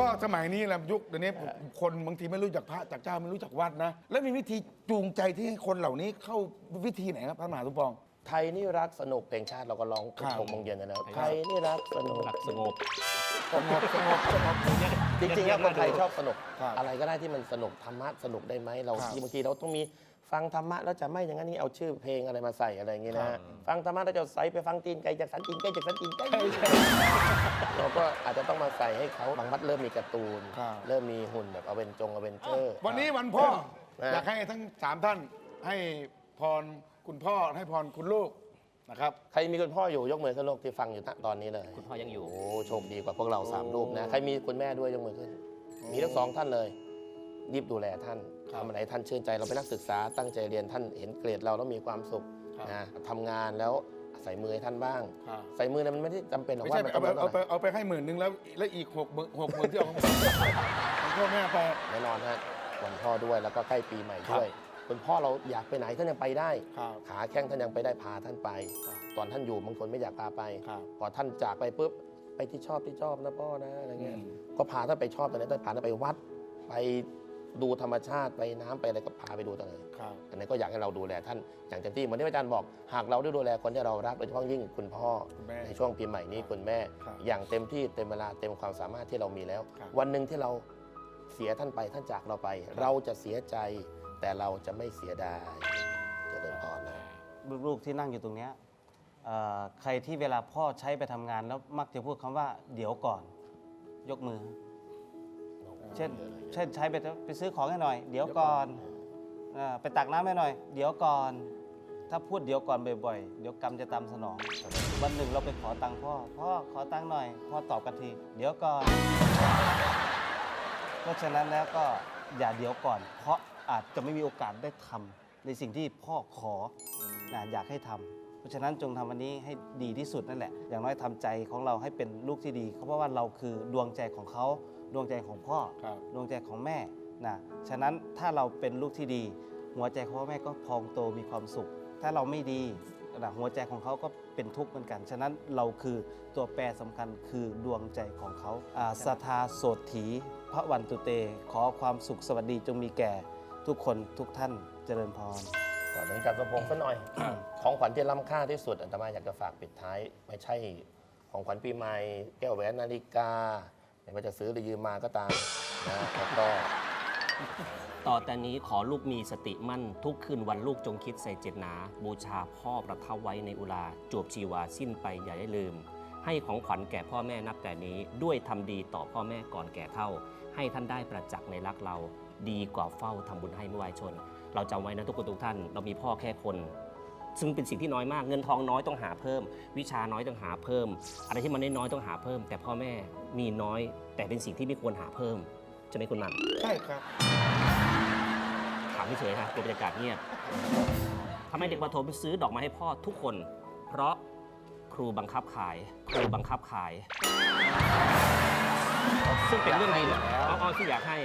ก็สมัยนี้แหละยุคเดี๋ยวนี้คนบางทีไม่รู้จักพระจากเจ้าไม่รู้จักวัดนะ แล้วมีวิธีจูงใจที่ให้คนเหล่านี้เข้าวิธีไหนครับพระมหาสมปอง ไทยนี่รักสนุกเพลงชาติเราก็ร้องครับหกโมงเย็นนะแล้วไทยนี่รักสนุกหลักสงบ สงบสงบสงบจริงๆแล้วคนไทยชอบสนุก ครับอะไรก็ได้ที่มันสนุกธรรมะสนุกได้ไหมเราครับ บางทีเราต้องมี ฟังธรรมะแล้วจะไม่อย่างนั้นนี่เอาชื่อเพลงอะไรมาใส่อะไรอย่างงี้นะครัฮะบฟังธรรมะแล้วจะใส่ไปฟังตีนไก่จากสันตีนไก่จากสันตีนไก่เราก็อาจจะต้องมาใส่ให้เขาบางวัดเริ่มมีการ์ตูน ครับ เริ่มมีหุ่นแบบอเวนจงอเวนเจอร์ วันนี้วันพ่ออ่าอยากให้ทั้งสามท่านให้พรคุณพ่อให้พรคุณลูกนะครับ ใครมีคุณพ่ออยู่ยกมือขึ้นลูกที่ฟังอยู่ณตอนนี้เลย คุณพ่อยังอยู่ โอ้โชคดีกว่าพวกเราสามรูปนะ ใครมีคุณแม่ด้วยยกมือขึ้น มีทั้งสองท่านเลย รีบดูแลท่านครับทำอะไรท่านชื่นใจเราเป็นนักศึกษาตั้งใจเรียนท่านเห็นเกรดเราแล้วมีความสุขครับนะทำงานแล้วใส่มือให้ท่านบ้างครับใส่มือเนี่ยมันไม่ได้จำเป็นหรอกไม่ว่าใช่มันเอาต้องไปลดเอาไปอะไรเอาไปให้หมื่นหนึ่งแล้วแล้วอีกหกหมื่นหกหมื่นที่เอาของของพ่อแม่ไปแน่นอนฮะวันพ่อด้วยแล้วก็ใกล้ปีใหม่ด้วยคุณพ่อเราอยากไปไหนท่านยังไปได้ครับขาแข้งท่านยังไปได้พาท่านไปครับตอนท่านอยู่บางคนไม่อยากพาไปครับพอท่านจากไปปุ๊บไปที่ชอบที่ชอบนะพ่อนะอะไรเงี้ยอืมก็พาท่านไปชอบตอนนั้นท่านพาท่านไปวัดไป ดูธรรมชาติไปน้ำไปอะไรก็พาไปดูตรงนั้นครับอันนั้นก็อยากให้เราดูแลท่านอย่างเต็มที่เหมือนที่อาจารย์บอก หากเราได้ดูแลคนที่เรารักโดยเฉพาะยิ่งคุณพ่อคุณแม่ในช่วงปีใหม่นี้คุณแม่ครับอย่างเต็มที่เต็มเวลาเต็มความสามารถที่เรามีแล้วครับวันหนึ่งที่เราเสียท่านไปท่านจากเราไป เราจะเสียใจ แต่เราจะไม่เสียดายเจะเดินพรนะลูกๆที่นั่งอยู่ตรงเนี้ยเอ่อใครที่เวลาพ่อใช้ไปทำงานแล้วมักจะพูดคำว่าเดี๋ยวก่อน ยกมือ เช่น เช่นใช้ไปไปซื้อของให้หน่อย เดี๋ยวก่อนเอ่อไปตักน้ำให้หน่อย เดี๋ยวก่อน ถ้าพูดเดี๋ยวก่อนบ่อยๆ เดี๋ยวกรรมจะตามสนอง วันหนึ่งเราไปขอตังค์พ่อ พ่อขอตังค์หน่อย พ่อตอบกันที เดี๋ยวก่อน เพราะฉะนั้นแล้วก็อย่าเดี๋ยวก่อน เพราะอาจจะไม่มีโอกาสได้ทำในสิ่งที่พ่อขอนะอยากให้ทำเพราะฉะนั้นจงทำวันนี้ให้ดีที่สุดนั่นแหละ อย่างน้อยทำใจของเราให้เป็นลูกที่ดีเพราะว่าเราคือดวงใจของเขา ดวงใจของพ่อ ครับ ดวงใจของแม่นะฉะนั้นถ้าเราเป็นลูกที่ดี หัวใจของพ่อแม่ก็พองโตมีความสุข ถ้าเราไม่ดีนะหัวใจของเขาก็เป็นทุกข์เหมือนกัน ฉะนั้นเราคือตัวแปรสำคัญคือดวงใจของเขาอ่าสทธาโสถีพระวันตุเต ขอความสุขสวัสดีจงมีแก่ ทุกคนทุกท่านเจริญพร ก่อนถึงการสมพงษ์สักหน่อย ของขวัญที่ล้ำค่าที่สุดอันตมาอยากจะฝากปิดท้าย ไม่ใช่ของขวัญปีใหม่ แก้วแหวนนาฬิกา ไม่ว่าจะซื้อหรือยืมมาก็ตามนะแล้วก็ต่อแต่นี้ขอลูกมีสติมั่น ทุกคืนวันลูกจงคิดใส่เจตนา บูชาพ่อประทับไว้ในอุราจวบชีวาสิ้นไปอย่าได้ลืม ให้ของขวัญแก่พ่อแม่นับแต่นี้ ด้วยทำดีต่อพ่อแม่ก่อนแก่เท่า ให้ท่านได้ประจักษ์ในรักเรา ดีกว่าเฝ้าทำบุญให้เมื่อวายชน เราจำไว้นะทุกคนทุกท่าน เรามีพ่อแค่คน ซึ่งเป็นสิ่งที่น้อยมากเงินทองน้อยต้องหาเพิ่ม วิชาน้อยต้องหาเพิ่ม อะไรที่มันน้อยๆต้องหาเพิ่ม แต่พ่อแม่มีน้อย แต่เป็นสิ่งที่ไม่ควรหาเพิ่มใช่ไหมคุณหมันใช่ครับถามเฉยๆครับเป็นบรรยากาศเงียบทำไมเด็กประถมซื้อดอกไม้ให้พ่อทุกคน เพราะครูบังคับขาย ครูบังคับขาย ซึ่งเป็นเรื่องดีอยากให้อยู่แล้วอ๋อที่อยากให้